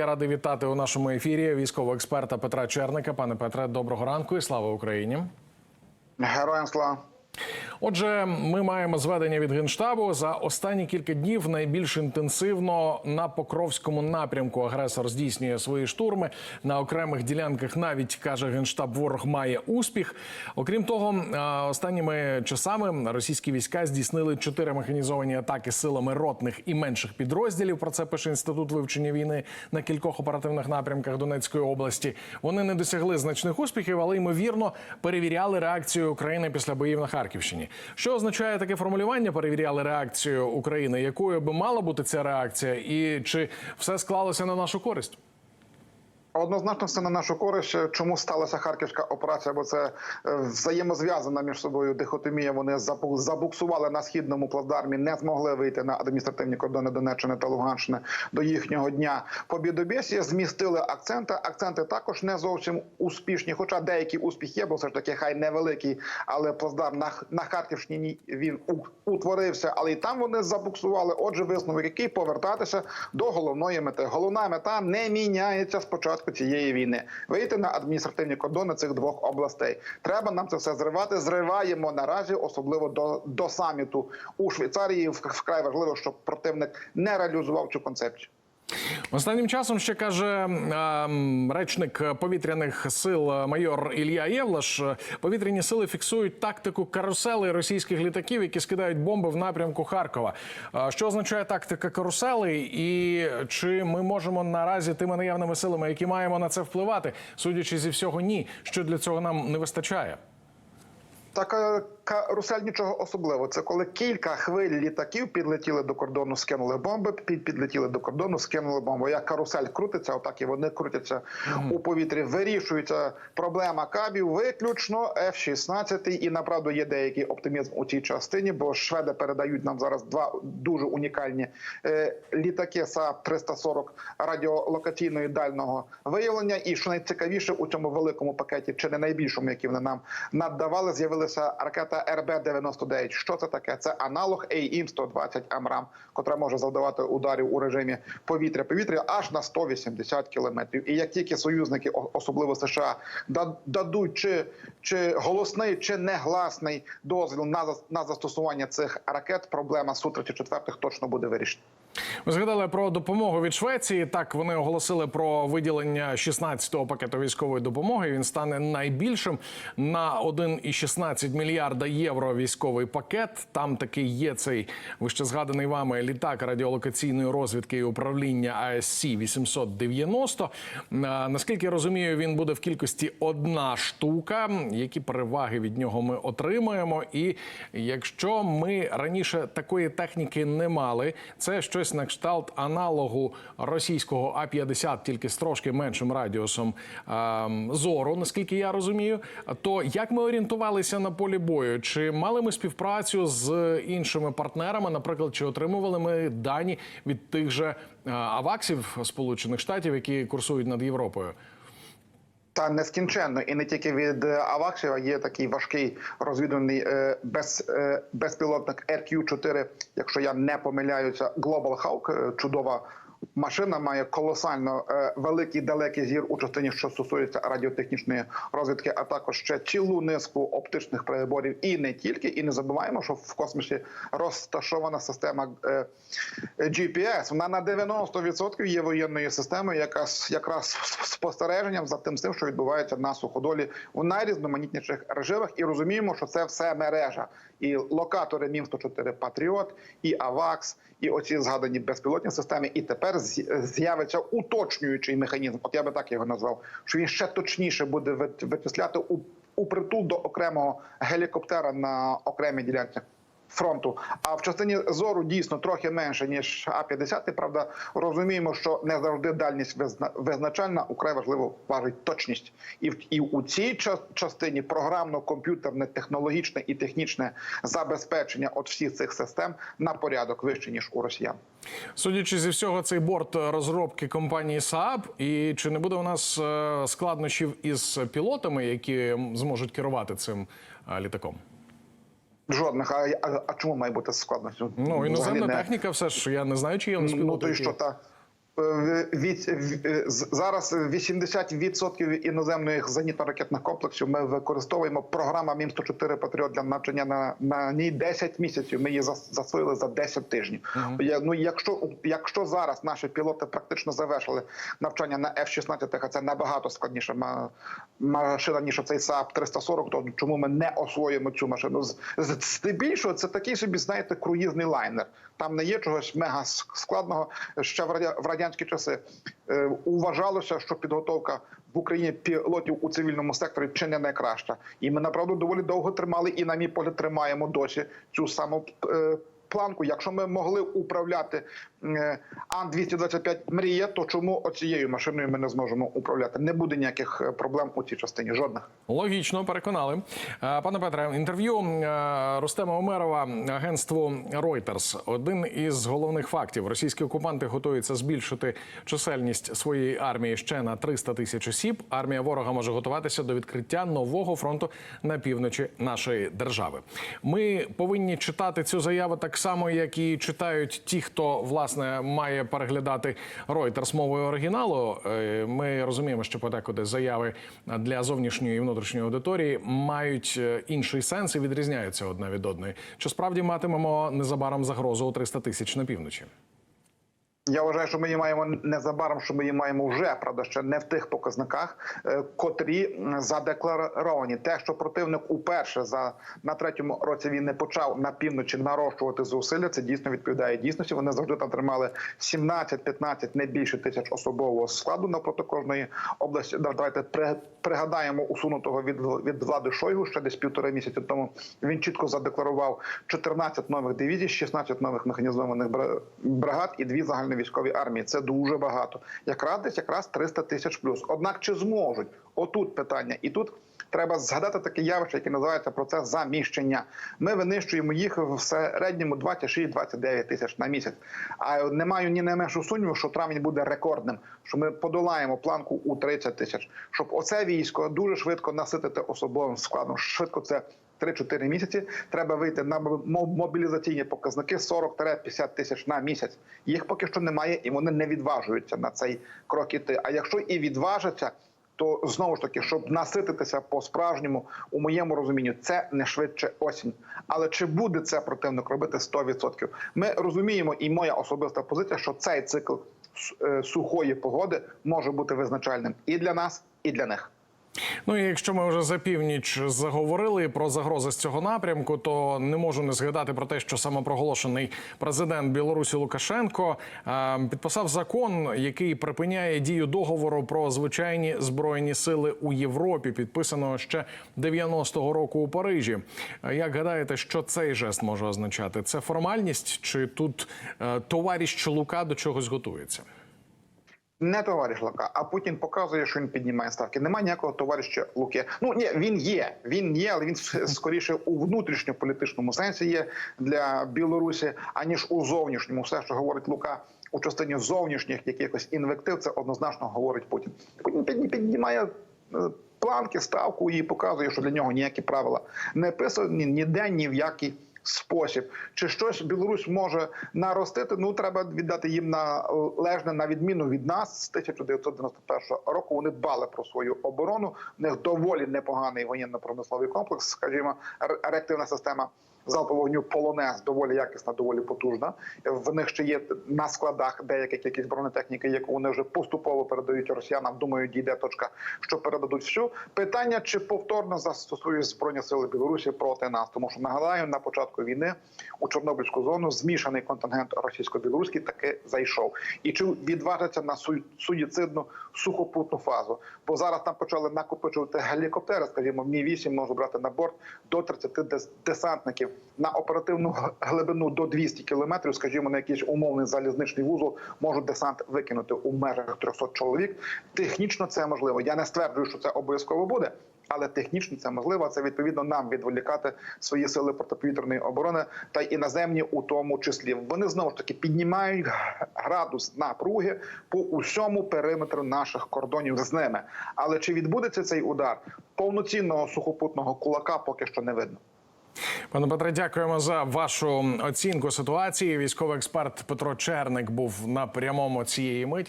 Я радий вітати у нашому ефірі військового експерта Петра Черника. Пане Петре, доброго ранку і слава Україні. Героям слава. Отже, ми маємо зведення від генштабу за останні кілька днів. Найбільш інтенсивно на покровському напрямку агресор здійснює свої штурми на окремих ділянках. Навіть каже генштаб, ворог має успіх. Окрім того, останніми часами російські війська здійснили чотири механізовані атаки силами ротних і менших підрозділів. Про це пише інститут вивчення війни на кількох оперативних напрямках Донецької області. Вони не досягли значних успіхів, але ймовірно перевіряли реакцію України після боїв на Харківщині. Що означає таке формулювання? Перевіряли реакцію України. Якою би мала бути ця реакція, і чи все склалося на нашу користь? Однозначно все на нашу користь. Чому сталася харківська операція? Бо це е, взаємозв'язана між собою дихотомія. Вони забу- забуксували на східному плацдармі, не змогли вийти на адміністративні кордони Донеччини та Луганщини до їхнього дня побідобєсія. Змістили акценти. Акценти також не зовсім успішні, хоча деякий успіх є, бо все ж таки хай невеликий, але плацдарм на, на Харківщині він утворився, але і там вони забуксували. Отже, висновок який повертатися до головної мети. Головна мета не міняється спочатку цієї війни. Вийти на адміністративні кордони цих двох областей. Треба нам це все зривати. Зриваємо наразі, особливо до, до саміту у Швейцарії. Вк- Вкрай важливо, щоб противник не реалізував цю концепцію. Останнім часом ще каже речник повітряних сил е, майор Ілля Євлаш. е, Повітряні сили фіксують тактику карусели російських літаків, які скидають бомби в напрямку Харкова. Що означає тактика каруселей, і чи ми можемо наразі тими наявними силами, які маємо на це впливати, судячи зі всього, ні. Що для цього нам не вистачає? Така карусель нічого особливого. Це коли кілька хвиль літаків підлетіли до кордону, скинули бомби, під підлетіли до кордону, скинули бомбу. Як карусель крутиться, отак і вони крутяться у повітрі. Вирішується проблема кабів виключно F-16. І направду є деякий оптимізм у цій частині, бо шведи передають нам зараз два дуже унікальні е, літаки САП 340 радіолокаційної дального виявлення. І що найцікавіше у цьому великому пакеті, чи не найбільшому, який вони нам надавали, з'явилася ракета РБ-99. Що це таке? Це аналог AIM-120 Амрам, котра може завдавати ударів у режимі повітря-повітря аж на 180 кілометрів. І як тільки союзники, особливо США, да- дадуть чи, чи голосний, чи негласний дозвіл на на застосування цих ракет, проблема су 34 точно буде вирішена. Ви згадали про допомогу від Швеції. Так вони оголосили про виділення 16-го пакету військової допомоги. Він стане найбільшим на 1,16 мільярда євро. Військовий пакет. Там таки є цей вище згаданий вами літак радіолокаційної розвідки і управління АСС 890. А, Наскільки я розумію, він буде в кількості одна штука. Які переваги від нього ми отримаємо? І якщо ми раніше такої техніки не мали, це щось на кшталт аналогу російського А-50, тільки з трошки меншим радіусом ем, зору, наскільки я розумію. То як ми орієнтувалися на полі бою? Чи мали ми співпрацю з іншими партнерами? Наприклад, чи отримували ми дані від тих же е, аваксів Сполучених Штатів, які курсують над Європою? Та нескінченно, і не тільки від Авакшева є такий важкий розвідувальний е, без, е, безпілотник RQ-4, якщо я не помиляюся, Global Hawk, е, чудова машина, має колосально е, великий далекий зір у частині, що стосується радіотехнічної розвідки, а також ще цілу низку оптичних приборів, і не тільки. І не забуваємо, що в космосі розташована система е, GPS. Вона на 90% є воєнною системою, яка якраз спостереженням за тим, що відбувається на суходолі у найрізноманітніших режимах, і розуміємо, що це все мережа. І локатори Мім 104 Патріот, і АВАКС, і оці згадані безпілотні системи. І тепер з- з'явиться уточнюючий механізм. От я би так його назвав, що він ще точніше буде вичисляти у, у притул до окремого гелікоптера на окремій ділянці фронту. А в частині зору дійсно трохи менше ніж А 50 Правда, розуміємо, що не завжди дальність визна- визначальна. Украй важливо важить точність, і в і у цій ча- частині програмно-комп'ютерне, технологічне і технічне забезпечення от всіх цих систем на порядок вище ніж у росіян. Судячи зі всього, цей борт розробки компанії Saab. І чи не буде у нас е, складнощів із пілотами, які зможуть керувати цим е, літаком? Жодних. А, а, а чому має бути складності Ну, іноземна техніка, все ж я не знаю, чи є Ну то і що та Від, зараз 80% іноземних зенітно-ракетних комплексів ми використовуємо. Програма Мім 104 Патріот для навчання на, на ній 10 місяців. Ми її засвоїли за 10 тижнів. Я, ну, якщо, якщо зараз наші пілоти практично завершили навчання на F-16, а це набагато складніша ма- машина, ніж цей САП 340, то чому ми не освоїмо цю машину? З- Здебільшого це такий собі, знаєте, круїзний лайнер. Там не є чогось мега складного. Ще в радя- в радянські часи е, вважалося, що підготовка в Україні пілотів у цивільному секторі чи не найкраща. І ми направду доволі довго тримали, і на мій погляд тримаємо досі цю саму е, планку. Якщо ми могли управляти е, Ан-225 мрія, то чому оцією машиною ми не зможемо управляти? Не буде ніяких е, проблем у цій частині. Жодних. Логічно, переконали. Е, Пане Петре, інтерв'ю Рустема Омерова агентству Reuters. Один із головних фактів: російські окупанти готуються збільшити чисельність своєї армії ще на 300 тисяч осіб. Армія ворога може готуватися до відкриття нового фронту на півночі нашої держави. Ми повинні читати цю заяву так само, як і читають ті, хто власне має переглядати Reuters мовою оригіналу. Е, Ми розуміємо, що подекуди заяви для зовнішньої і внутрішньої аудиторії мають е, інший сенс і відрізняються одна від одної. Чи справді матимемо незабаром загрозу у 300 тисяч на півночі? Я вважаю, що ми її маємо незабаром, що ми її маємо вже, правда, ще не в тих показниках, е, котрі задекларовані. Те, що противник уперше за на третьому році війни почав на півночі нарощувати зусилля, це дійсно відповідає дійсності. Вони завжди там тримали 17-15, не більше тисяч особового складу навпроти кожної області. Да, Давайте при- пригадаємо усунутого від від влади Шойгу ще десь півтора місяці тому. Він чітко задекларував 14 нових дивізій, 16 нових механізованих бригад і дві загальновійськові армії. Це дуже багато. Якраз десь якраз 300 тисяч плюс. Однак чи зможуть? Отут питання, і тут. Треба згадати таке явище, яке називається процес заміщення. Ми винищуємо їх в середньому 26-29 тисяч на місяць. А не маю ні найменшу сумніву, що травень буде рекордним, що ми подолаємо планку у 30 тисяч. Щоб оце військо дуже швидко наситити особовим складом. Швидко це 3-4 місяці. Треба вийти на мобілізаційні показники 40-50 тисяч на місяць. Їх поки що немає, і вони не відважуються на цей крок іти. А якщо і відважаться, то знову ж таки, щоб насититися по справжньому, у моєму розумінні, це не швидше осінь. Але чи буде це противник робити 100%? Ми розуміємо, і моя особиста позиція, що цей цикл е, сухої погоди може бути визначальним і для нас, і для них. Ну і якщо ми вже за північ заговорили про загрози з цього напрямку, то не можу не згадати про те, що самопроголошений президент Білорусі Лукашенко е, підписав закон, який припиняє дію договору про звичайні збройні сили у Європі, підписаного ще 90-го року у Парижі. Е, Як гадаєте, що цей жест може означати? Це формальність, чи тут е, товариш Лука до чогось готується? Не товариш Лука, а Путін показує, що він піднімає ставки. Немає ніякого товариша Луки. Ну ні, він є. Він є, але він скоріше у внутрішньополітичному сенсі є для Білорусі, аніж у зовнішньому. Все, що говорить Лука у частині зовнішніх якихось інвектив, це однозначно говорить Путін. Путін підні- піднімає. е, Планки, ставку і показує, що для нього ніякі правила не писані ніде, ні в який спосіб. Чи щось Білорусь може наростити? Ну треба віддати їм належне на відміну від нас з 1991 року. Вони дбали про свою оборону. В них доволі непоганий воєнно-промисловий комплекс. Скажімо, реактивна система. Залпового вогню полонез доволі якісна, доволі потужна. В них ще є на складах деяка кількість бронетехніки, яку вони вже поступово передають росіянам. Думаю, дійде точка, що передадуть всю. Питання чи повторно застосують збройні сили Білорусі проти нас, тому що нагадаю, на початку війни у Чорнобильську зону змішаний контингент російсько-білоруський таки зайшов. І чи відважаться на су- суїцидну сухопутну фазу? Бо зараз там почали накопичувати гелікоптери, скажімо, мі 8 може брати на борт до 30 десантників на оперативну глибину до 200 кілометрів, скажімо, на якийсь умовний залізничний вузол можуть десант викинути у межах 300 чоловік. Технічно це можливо. Я не стверджую, що це обов'язково буде. Але технічно це можливо. Це відповідно нам відволікати свої сили протиповітряної оборони та іноземні у тому числі. Вони знову ж таки піднімають градус напруги по усьому периметру наших кордонів з ними. Але чи відбудеться цей удар повноцінного сухопутного кулака, поки що не видно. Пане Петре, дякуємо за вашу оцінку ситуації. Військовий експерт Петро Черник був на прямому цієї миті.